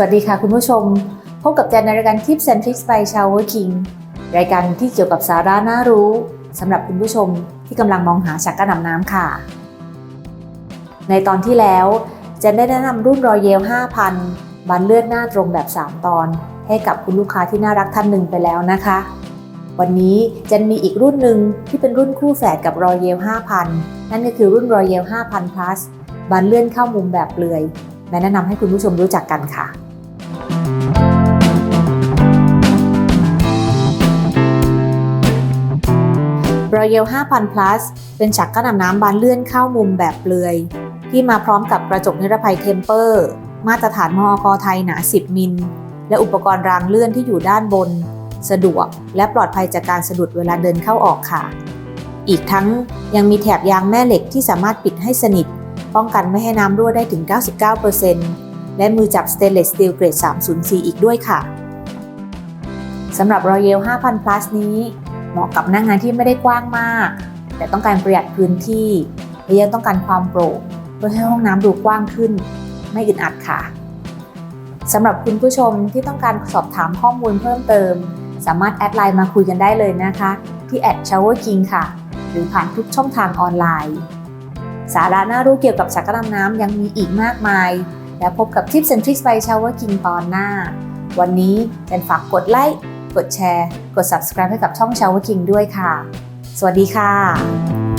วัสดีค่ะคุณผู้ชม พบกับแจนในรายการ Tips and Tricks by Shower King รายการที่เกี่ยวกับสาระน่ารู้สำหรับคุณผู้ชมที่กำลังมองหาชักกระนำน้ำค่ะ ในตอนที่แล้วแจนได้แนะนำรุ่นรอยเยล 5,000 บันเลือดหน้าตรงแบบ 3 ตอน ให้กับคุณลูกค้าที่น่ารักท่านหนึ่งไปแล้วนะคะ วันนี้แจนมีอีกรุ่นหนึ่งที่เป็นรุ่นคู่แฝดกับรอยเยล 5,000 นั่นก็คือรุ่นรอยเยล 5,000 plus บันเลื่อนเข้ามุมแบบเปลือยแนะนำให้คุณผู้ชมรู้จักกันค่ะ Royal 5,000 plus เป็นฉักกระนน้ำบานเลื่อนเข้ามุมแบบเปลือย ที่มาพร้อมกับกระจกนิรภัยเทมเปอร์ มาตรฐานมอกไทยหนา 10 มิล และอุปกรณ์รางเลื่อนที่อยู่ด้านบน สะดวก และปลอดภัยจากการสะดุดเวลาเดินเข้าออกค่ะ อีกทั้งยังมีแถบยางแม่เหล็กที่สามารถปิดให้สนิท ป้องกันไม่ให้น้ำรั่วได้ถึง 99%และมือจับสเตนเลสสตีลเกรด 304 อีกด้วยค่ะสำหรับ Royal 5,000 plus นี้ เหมาะกับหน้างงานที่ไม่ได้กว้างมาก แต่ต้องการประหยัดพื้นที่และยังต้องการความโปร่งเพื่อให้ห้องน้ำดูกว้างขึ้น ไม่อึดอัดค่ะสำหรับคุณผู้ชมที่ต้องการสอบถามข้อมูลเพิ่มเติม สามารถแอดไลน์มาคุยกันได้เลยนะคะ ที่ @shower king ค่ะ หรือผ่านทุกช่องทางออนไลน์ สาระน่ารู้เกี่ยวกับชักกรนำน้ำยังมีอีกมากมาย แล้วพบกับ Tips and Tricks by Shower King ตอนหน้า วันนี้แจนฝากกดไลค์ กดแชร์ กด subscribe ให้กับช่อง Shower King ด้วยค่ะ สวัสดีค่ะ